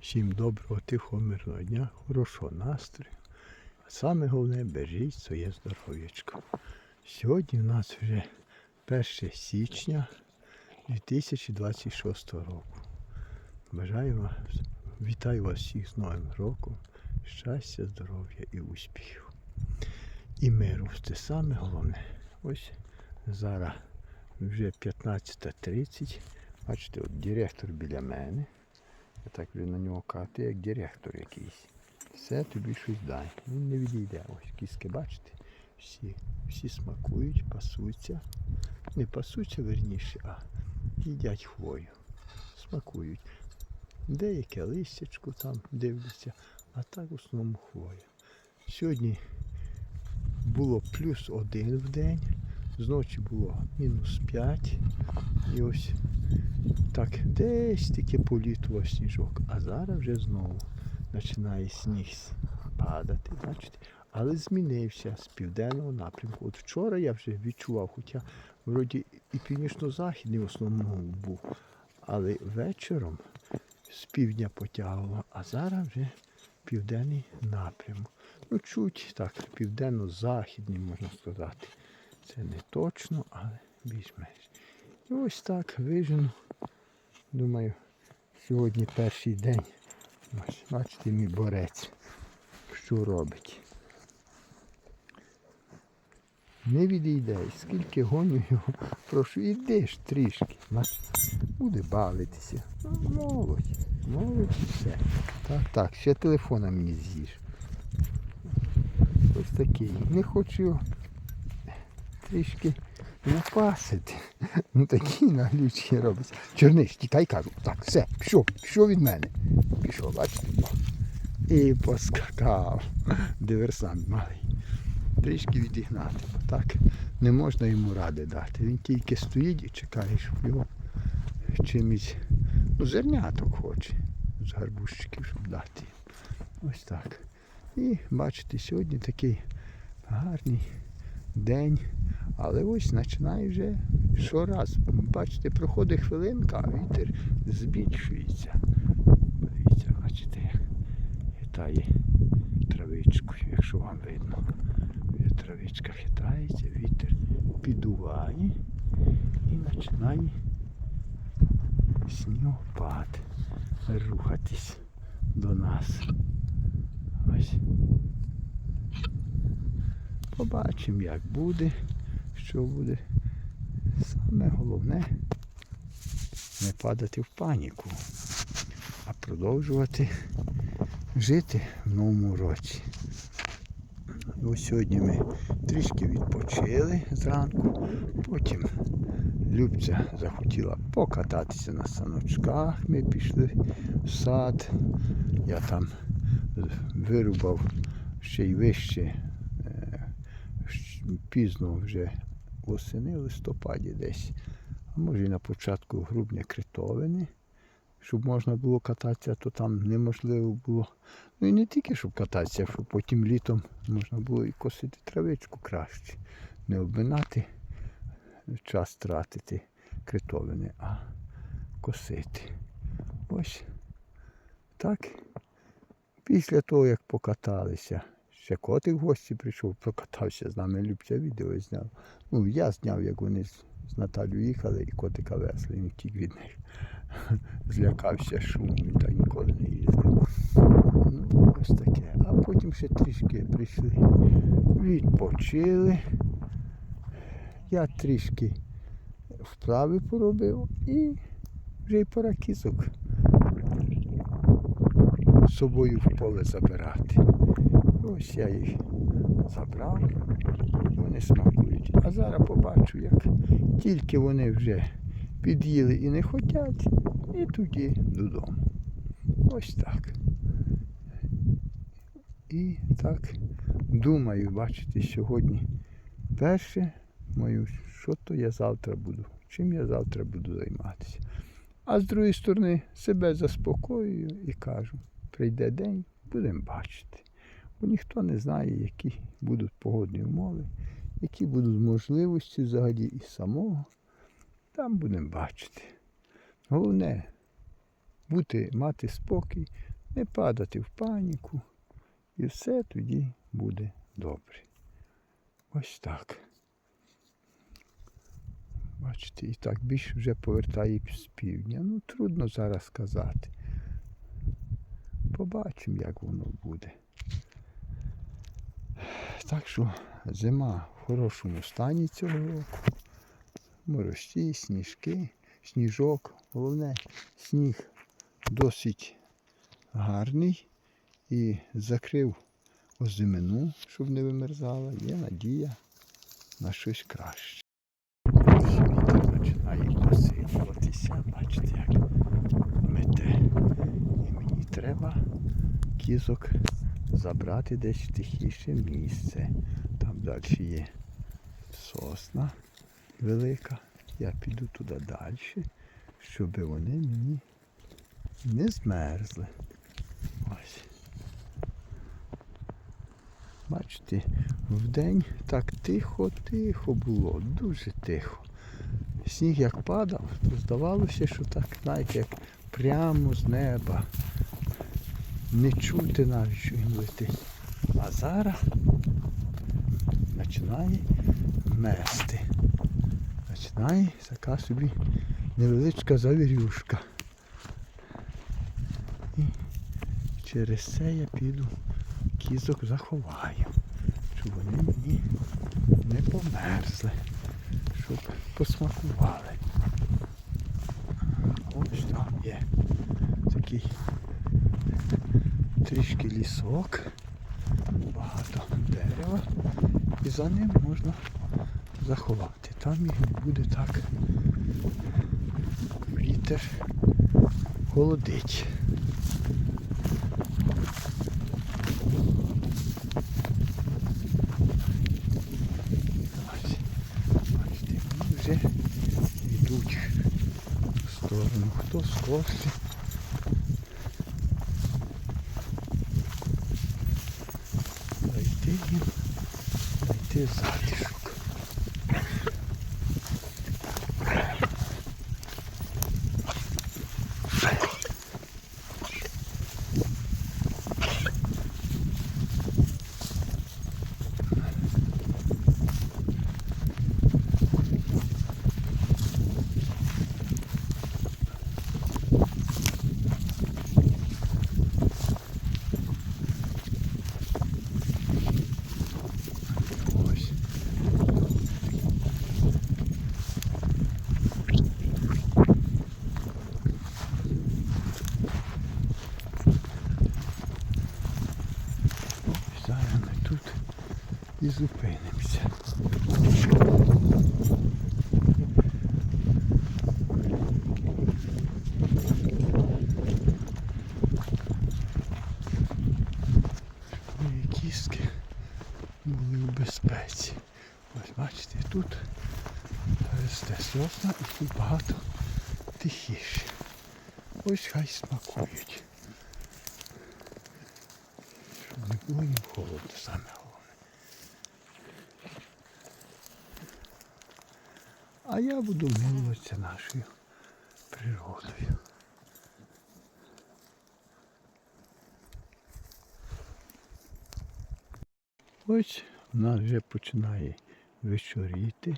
Всім доброго, тихого, мирного дня, хорошого настрою. А саме головне, бережіть своє здоров'ячко. Сьогодні у нас вже 1 січня 2026 року. Бажаю вас, вітаю вас всіх з Новим роком, щастя, здоров'я і успіхів. І миру. Це саме головне. Ось зараз вже 15.30. Бачите, от директор біля мене. Я так вже на нього кажу, ти як директор якийсь. Все тобі щось дай. Він не відійде. Ось кіски, бачите? Всі, всі смакують, пасуться. Не пасуться верніше, а їдять хвою. Смакують. Деяке листячко там дивляться, а так в основному хвоя. Сьогодні було плюс один в день, зночі було мінус 5. І ось так, десь таки політував сніжок, а зараз вже знову починає сніг падати, бачите? Але змінився з південного напрямку. От вчора я вже відчував, хоча вроді і північно-західний в основному був, але вечором з півдня потягувало, а зараз вже південний напрямок. Ну, чуть так, південно-західний, можна сказати. Це не точно, але більш-менш. І ось так вижену. Думаю, сьогодні перший день. Ось, Бачите, мій борець, що робить. Не відійде, скільки гоню його, прошу, іди ж трішки. Буде бавитися. Ну, молодь, молодь і все. Так, так, ще телефона мені з'їж. Ось такий. Не хочу трішки упасити. Ну такі наглючки робиться. Чорниш, тікай, кажу. Так, все, пішов, пішов від мене. Пішов, бачите? І поскакав. Диверсант малий. Трішки відігнати. бо Так не можна йому ради дати. Він тільки стоїть і чекає, щоб його чимось. Ну, зерняток хоче. З гарбузчиків, щоб дати. Ось так. І бачите, сьогодні такий гарний день. Але ось починає вже щораз. Бачите, проходить хвилинка, а вітер збільшується. Подивіться, бачите, як хитає травичкою, якщо вам видно. Травичка хитається, вітер підуває і починає снігопад рухатись до нас. Ось. Побачимо, як буде, що буде. Саме головне не падати в паніку, а продовжувати жити в новому році. Ось сьогодні ми трішки відпочили зранку, потім Любця захотіла покататися на саночках. Ми пішли в сад. Я там вирубав ще й вище е, пізно вже восени, в листопаді десь, а може і на початку грудня критовини, щоб можна було кататися, то там неможливо було. Ну і не тільки щоб кататися, щоб потім літом можна було і косити травичку краще. Не обминати, час тратити критовини, а косити. Ось так. Після того, як покаталися, ще котик в гості прийшов, прокатався з нами, Любця відео зняв. Ну, я зняв, як вони з, Наталю їхали і котика весли, він втік від них. Злякався шуму, так ніколи не їздив. Ну, ось таке. А потім ще трішки прийшли, відпочили. Я трішки вправи поробив і вже й пора кізок з собою в поле забирати. Ось я їх забрав, вони смакують. А зараз побачу, як тільки вони вже під'їли і не хочуть, і тоді додому. Ось так. І так думаю, бачите, сьогодні перше мою, що то я завтра буду, чим я завтра буду займатися. А з другої сторони себе заспокоюю і кажу, прийде день, будемо бачити. Бо ніхто не знає, які будуть погодні умови, які будуть можливості взагалі і самого. Там будемо бачити. Головне бути, мати спокій, не падати в паніку. І все тоді буде добре. Ось так. Бачите, і так більше вже повертає з півдня. Ну, трудно зараз сказати. Побачимо, як воно буде. Так що зима в хорошому стані цього року. Морощі, сніжки, сніжок. Головне, сніг досить гарний і закрив озимину, щоб не вимерзала. Є надія на щось краще. Вітер починає посилюватися, бачите, як мете. І мені треба кізок забрати десь в тихіше місце. Там далі є сосна велика. Я піду туди далі, щоб вони мені не змерзли. Ось. Бачите, вдень так тихо-тихо було, дуже тихо. Сніг як падав, то здавалося, що так, знаєте, як прямо з неба. Не чути навіть, що він летить. А зараз починає мести. Починає така собі невеличка завірюшка. І через це я піду кізок заховаю, щоб вони мені не померзли, щоб посмакували. Ось там є такий трішки лісок, багато дерева і за ним можна заховати. Там їх не буде так вітер холодить. Ось, Бачите, вони вже йдуть в сторону. Хто скорше. Зайти знайти затишок. Зупинимося. Кістки були в безпеці. Ось бачите, тут росте сосна і тут багато тихіше. Ось хай смакують. Щоб не було їм холодно саме А я буду милуватися нашою природою. Ось у нас вже починає вечоріти.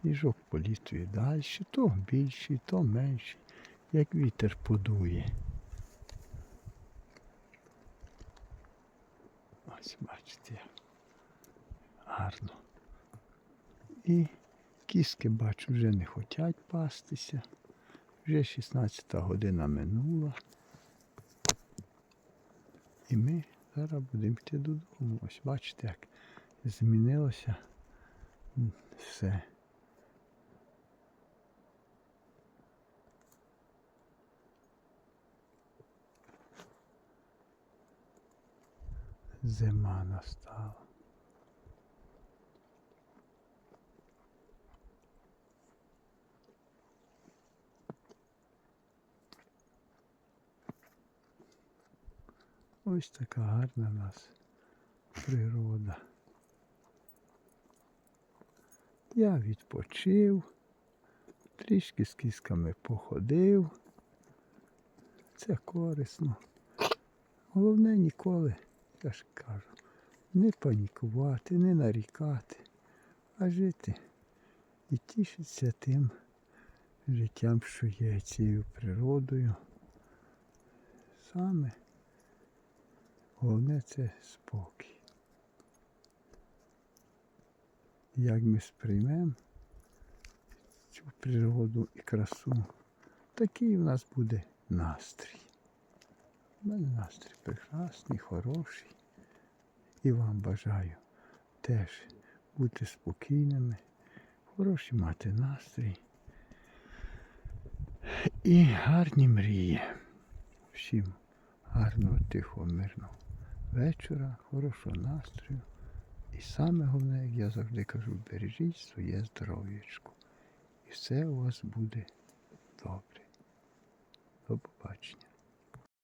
Сніжок політує далі, то більший, то менший, як вітер подує. Ось бачите, гарно. І кіски, бачу, вже не хочуть пастися. Вже 16 година минула. І ми зараз будемо йти додому. Ось бачите, як змінилося все. Зима настала. Ось така гарна в нас природа. Я відпочив, трішки з кісками походив. Це корисно. Головне ніколи, я ж кажу, не панікувати, не нарікати, а жити і тішитися тим життям, що є цією природою. Саме головне це спокій. Як ми сприймемо цю природу і красу, такий в нас буде настрій. У мене настрій прекрасний, хороший. І вам бажаю теж бути спокійними, хороший мати настрій. І гарні мрії. Всім гарного, тихого, мирного вечора, хорошого настрою. І саме головне, як я завжди кажу, бережіть своє здоров'ячко. І все у вас буде добре. До побачення.